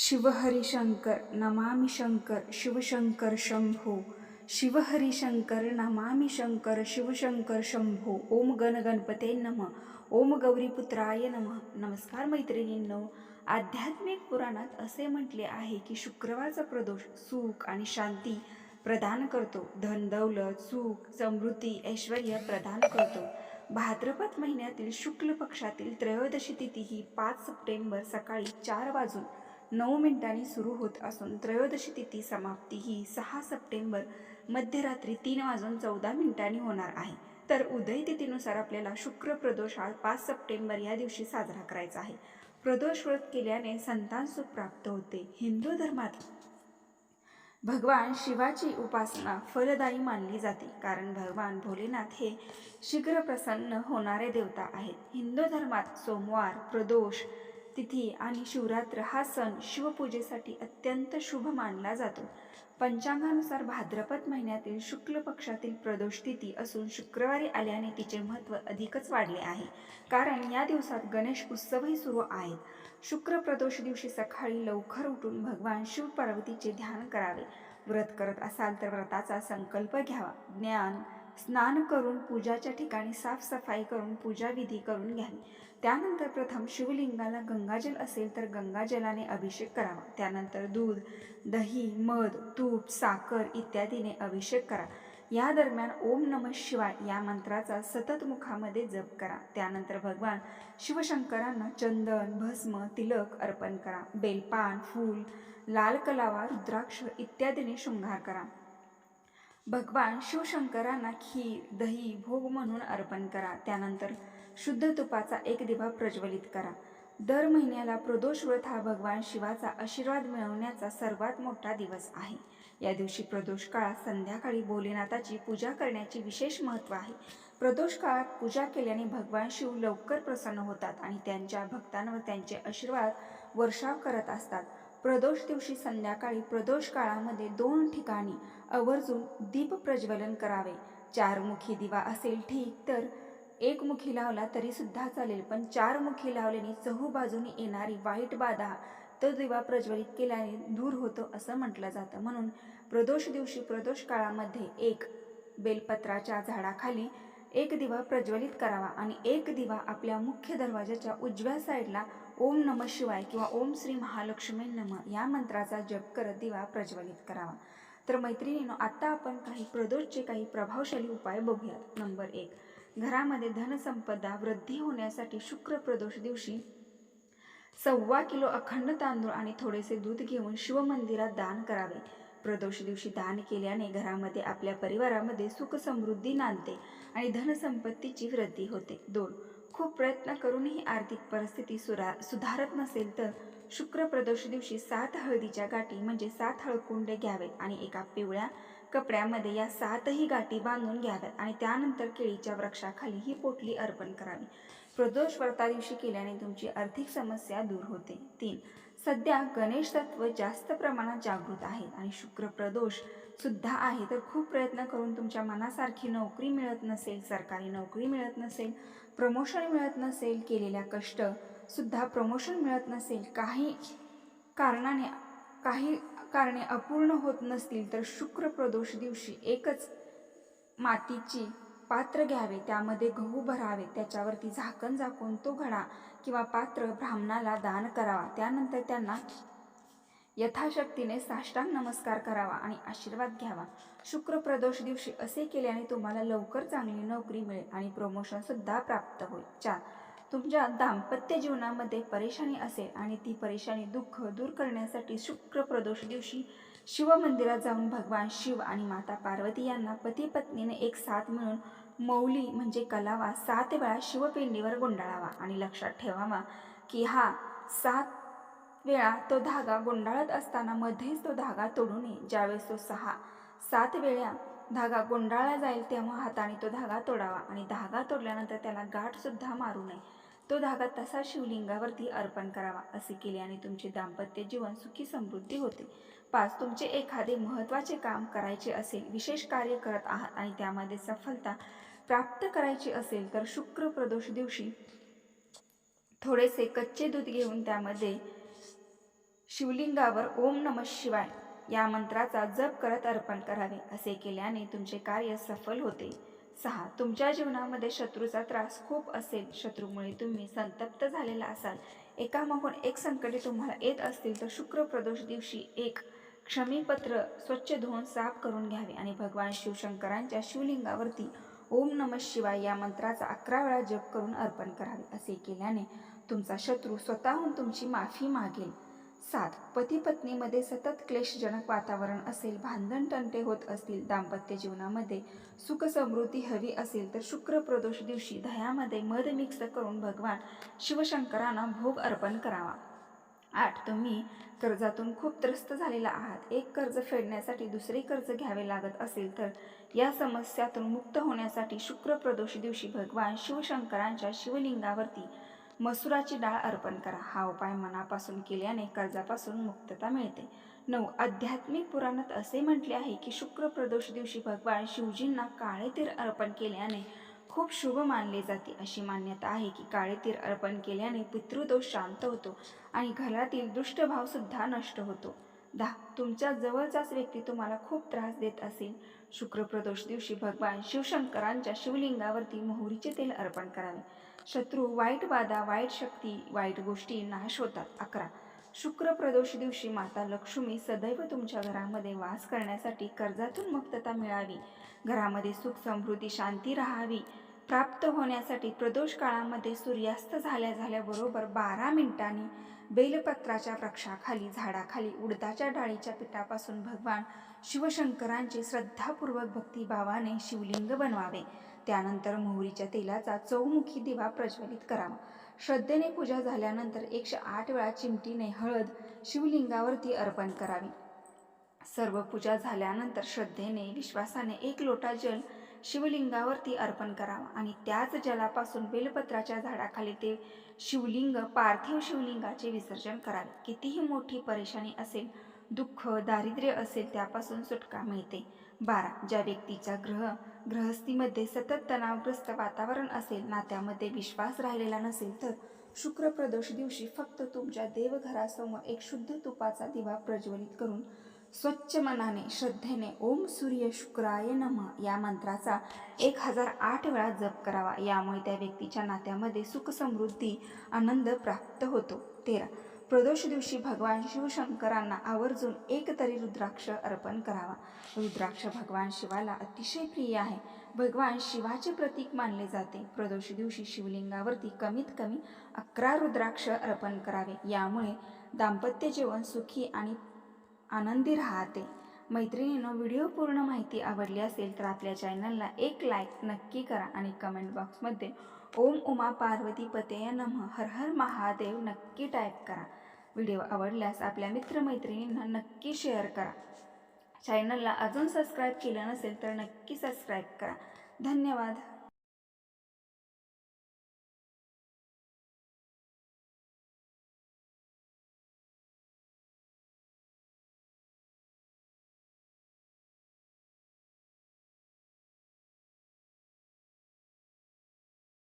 शिवहरिशंकर नमामि शंकर शिवशंकर शंभो। शिवहरिशंकर नमामि शंकर शिवशंकर शंभो। ओम गण गणपते नम। ओम गौरीपुत्राय नम। नमस्कार मैत्रिणींनो आध्यात्मिक पुराणात असे म्हटले आहे की शुक्रवारचा प्रदोष सुख आणि शांती प्रदान करतो. धनदौलत सुख समृद्धी ऐश्वर प्रदान करतो. भाद्रपद महिन्यातील शुक्ल पक्षातील त्रयोदशी तिथी ही पाच सप्टेंबर सकाळी चार वाजून नऊ मिनिटांनी सुरू होत असून त्रयोदशी तिथी समाप्ती ही सहा सप्टेंबर मध्यरात्री तीन वाजून चौदा मिनिटांनी होणार आहे. तर उदय तिथीनुसार आपल्याला शुक्र प्रदोष हा पाच सप्टेंबर या दिवशी साजरा करायचा आहे. प्रदोष व्रत केल्याने संतान सुख प्राप्त होते. हिंदू धर्मात भगवान शिवाची उपासना फलदायी मानली जाते. कारण भगवान भोलेनाथ हे शीघ्र प्रसन्न होणारे देवता आहेत. हिंदू धर्मात सोमवार प्रदोष तिथी आणि शिवरात्र हा सण शिवपूजेसाठी अत्यंत शुभ मानला जातो. पंचांगानुसार भाद्रपद महिन्यातील शुक्ल पक्षातील प्रदोष तिथी असून शुक्रवारी आल्याने तिचे महत्त्व अधिकच वाढले आहे. कारण या दिवसात गणेश उत्सवही सुरू आहेत. शुक्र प्रदोष दिवशी सकाळी लवकर उठून भगवान शिव पार्वतीचे ध्यान करावे. व्रत करत असाल तर व्रताचा संकल्प घ्यावा. ज्ञान स्नान करून पूजाच्या ठिकाणी साफसफाई करून पूजाविधी करून घ्यावी त्यानंतर प्रथम शिवलिंगाला गंगाजल असेल तर गंगाजलाने अभिषेक करावा. त्यानंतर दूध दही मध तूप साखर इत्यादीने अभिषेक करा. या दरम्यान ओम नम शिवाय या मंत्राचा सतत मुखामध्ये जप करा. त्यानंतर भगवान शिवशंकरांना चंदन भस्म तिलक अर्पण करा. बेलपान फूल लाल कलावा रुद्राक्ष इत्यादीने शृंगार करा. भगवान शिवशंकरांना खीर दही भोग म्हणून अर्पण करा. त्यानंतर शुद्ध तुपाचा एक दिवा प्रज्वलित करा. दर महिन्याला प्रदोष व्रत हा भगवान शिवाचा आशीर्वाद मिळवण्याचा सर्वात मोठा दिवस आहे. या दिवशी प्रदोष काळात संध्याकाळी भोलेनाथाची पूजा करण्याचे विशेष महत्त्व आहे. प्रदोष काळात पूजा केल्याने भगवान शिव लवकर प्रसन्न होतात आणि त्यांच्या भक्तांवर त्यांचे आशीर्वाद वर्षाव करत असतात. प्रदोष दिवशी संध्याकाळी प्रदोष काळामध्ये दोन ठिकाणी आवर्जून दीप प्रज्वलन करावे. चारमुखी दिवा असेल ठीक तर एकमुखी लावला तरी सुद्धा चालेल. पण चारमुखी लावल्याने चहूबाजूने येणारी वाईट बाधा तो दिवा प्रज्वलित केल्याने दूर होतो असं म्हटलं जातं. म्हणून प्रदोष दिवशी प्रदोष काळामध्ये एक बेलपत्राच्या झाडाखाली एक दिवा प्रज्वलित करावा आणि एक दिवा आपल्या मुख्य दरवाजाच्या उजव्या साईडला ओम नम शिवाय किंवा ओम श्री महालक्ष्मी नम या मंत्राचा जप करत दिवा प्रज्वलित करावा. तर मैत्रिणीनं आत्ता आपण काही प्रदोषचे काही प्रभावशाली उपाय बघूयात. नंबर एक घरामध्ये धनसंपदा वृद्धी होण्यासाठी शुक्र प्रदोष दिवशी सव्वा किलो अखंड तांदूळ आणि थोडेसे दूध घेऊन शिवमंदिरात दान करावे. प्रदोष दिवशी दान केल्याने घरामध्ये आपल्या परिवारामध्ये सुख समृद्धी नांदते आणि धनसंपत्तीची वृद्धी होते. दोन खूप प्रयत्न करूनही आर्थिक परिस्थिती सुरा सुधारत नसेल तर शुक्र प्रदोष दिवशी सात हळदीच्या गाठी म्हणजे सात हळकुंडे घ्यावेत आणि एका पिवळ्या कपड्यामध्ये या सातही गाठी बांधून घ्याव्यात आणि त्यानंतर केळीच्या वृक्षाखाली ही पोटली अर्पण करावी. प्रदोष व्रता दिवशी केल्याने तुमची आर्थिक समस्या दूर होते. तीन सध्या गणेश तत्व जास्त प्रमाणात जागृत आहेत आणि शुक्र प्रदोष सुद्धा आहे. तर खूप प्रयत्न करून तुमच्या मनासारखी नोकरी मिळत नसेल सरकारी नोकरी मिळत नसेल प्रमोशन मिळत नसेल केलेल्या कष्ट सुद्धा प्रमोशन मिळत नसेल काही कारणाने काही कारणे अपूर्ण होत नसतील तर शुक्र प्रदोष दिवशी एकच मातीची पात्र घ्यावे त्यामध्ये गहू भरावे त्याच्यावरती झाकण झाकून तो घडा किंवा पात्र ब्राह्मणाला दान करावा. त्यानंतर त्यांना यथाशक्तीने साष्टांग नमस्कार करावा आणि आशीर्वाद घ्यावा. शुक्र प्रदोष दिवशी असे केल्याने तुम्हाला लवकर चांगली नोकरी मिळेल आणि प्रमोशनसुद्धा प्राप्त होईल. चार. तुमच्या दाम्पत्य जीवनामध्ये परेशानी असेल आणि ती परेशानी दुःख दूर करण्यासाठी शुक्र प्रदोष दिवशी शिवमंदिरात जाऊन भगवान शिव आणि माता पार्वती यांना पती पत्नीने एक साथ मिळून मौली म्हणजे कलावा सात वेळा शिवपिंडीवर गुंडाळावा आणि लक्षात ठेवावा की हा सात वेळा तो धागा गुंडाळत असताना मध्येच तो धागा तोडू नये ज्यावेळेस तो सहा सात वेळा धागा गुंडाळला जाईल तेव्हा हाताने तो धागा तोडावा आणि धागा तोडल्यानंतर त्याला गाठसुद्धा मारू नये. तो धागा तसा शिवलिंगावरती अर्पण करावा असे केल्याने तुमचे दाम्पत्य जीवन सुखी समृद्धी होते. पाच तुमचे एखादे महत्त्वाचे काम करायचे असेल विशेष कार्य करत आहात आणि त्यामध्ये सफलता प्राप्त करायची असेल तर शुक्र प्रदोष दिवशी थोडेसे कच्चे दूध घेऊन त्यामध्ये शिवलिंगावर ओम नम शिवाय या मंत्राचा जप करत अर्पण करावे. असे केल्याने तुमचे कार्य सफल होते. सहा तुमच्या जीवनामध्ये शत्रूचा त्रास खूप असेल शत्रूमुळे तुम्ही संतप्त झालेला असाल. एकामागून एक संकटे तुम्हाला येत असतील तर शुक्र प्रदोष दिवशी एक क्षमीपत्र स्वच्छ धुवून साफ करून घ्यावे आणि भगवान शिवशंकरांच्या शिवलिंगावरती ओम नम शिवाय या मंत्राचा अकरा वेळा जप करून अर्पण करावे असे केल्याने तुमचा शत्रू स्वतःहून तुमची माफी मागेल. सात पती पत्नीमध्ये सतत क्लेशजनक वातावरण असेल भांधण तंटे होत असतील दाम्पत्य जीवनामध्ये सुख समृद्धी हवी असेल तर शुक्र प्रदोष दिवशी दह्यामध्ये मध मिक्स करून भगवान शिवशंकरांना भोग अर्पण करावा. आठ तुम्ही कर्जातून खूप त्रस्त झालेला आहात. एक कर्ज फेडण्यासाठी दुसरे कर्ज घ्यावे लागत असेल तर या समस्यातून मुक्त होण्यासाठी शुक्र प्रदोष दिवशी भगवान शिवशंकरांच्या शिवलिंगावरती मसुराची डाळ अर्पण करा. हा उपाय मनापासून केल्याने कर्जापासून मुक्तता मिळते. नऊ आध्यात्मिक पुराणात असे म्हटले आहे की शुक्र प्रदोष दिवशी भगवान शिवजींना काळे तीर अर्पण केल्याने खूप शुभ मानले जाते. अशी मान्यता आहे की काळे तीर अर्पण केल्याने पितृदोष शांत होतो आणि घरातील दुष्टभावसुद्धा नष्ट होतो. दहा तुमच्या जवळचाच व्यक्ती तुम्हाला खूप त्रास देत असेल. शुक्र प्रदोष दिवशी भगवान शिवशंकरांच्या शिवलिंगावरती मोहरीचे तेल अर्पण करावे. शत्रू वाईट बाधा वाईट शक्ती वाईट गोष्टी नाश होतात. अकरा. शुक्र प्रदोष दिवशी माता लक्ष्मी सदैव तुमच्या घरामध्ये वास करण्यासाठी कर्जातून मुक्तता मिळावी. घरामध्ये सुख समृद्धी शांती राहावी. प्राप्त होण्यासाठी प्रदोष काळामध्ये सूर्यास्त झाल्या झाल्याबरोबर बारा मिनिटांनी बेलपत्राच्या वृक्षाखाली झाडाखाली उडदाच्या डाळीच्या पिठापासून भगवान शिवशंकरांचे श्रद्धापूर्वक भक्तिभावाने शिवलिंग बनवावे. त्यानंतर मोहरीच्या तेलाचा चौमुखी दिवा प्रज्वलित करावा. श्रद्धेने पूजा झाल्यानंतर एकशे आठ वेळा चिमटीने हळद शिवलिंगावरती अर्पण करावी. सर्व पूजा झाल्यानंतर श्रद्धेने विश्वासाने एक लोटा जल शिवलिंगावरती अर्पण करावा. आणि त्याच जलापासून बेलपत्राच्या झाडाखाली ते शिवलिंग पार्थिव शिवलिंगाचे विसर्जन करावे. कितीही मोठी परेशानी असेल दुःख दारिद्र्य असेल त्यापासून सुटका मिळते. बारा. ज्या व्यक्तीचा ग्रह ग्रहस्थीमध्ये सतत तणावग्रस्त वातावरण असेल नात्यामध्ये विश्वास राहिलेला नसेल तर शुक्र प्रदोष दिवशी फक्त तुमच्या देवघरासमोर एक शुद्ध तुपाचा दिवा प्रज्वलित करून स्वच्छ मनाने श्रद्धेने ओम सूर्य शुक्राय नम या मंत्राचा एक हजार आठ वेळा जप करावा. यामुळे त्या व्यक्तीच्या नात्यामध्ये सुख समृद्धी आनंद प्राप्त होतो. तेरा. प्रदोष दिवशी भगवान शिवशंकरांना आवर्जून एक तरी रुद्राक्ष अर्पण करावा. रुद्राक्ष भगवान शिवाला अतिशय प्रिय आहे. भगवान शिवाचे प्रतीक मानले जाते. प्रदोष दिवशी शिवलिंगावरती कमीत कमी अकरा रुद्राक्ष अर्पण करावे. यामुळे दाम्पत्य जीवन सुखी आणि आनंदी राहते. मैत्रिणीनं व्हिडिओ पूर्ण माहिती आवडली असेल तर आपल्या चॅनलला एक लाईक नक्की करा आणि कमेंट बॉक्समध्ये ओम उमा पार्वती पतेय नम हर हर महादेव नक्की टाईप करा. व्हिडिओ आवडल्यास आपल्या मित्रमैत्रिणींना नक्की शेअर करा. चॅनलला अजून सबस्क्राईब केलं नसेल तर नक्की सबस्क्राईब करा. धन्यवाद.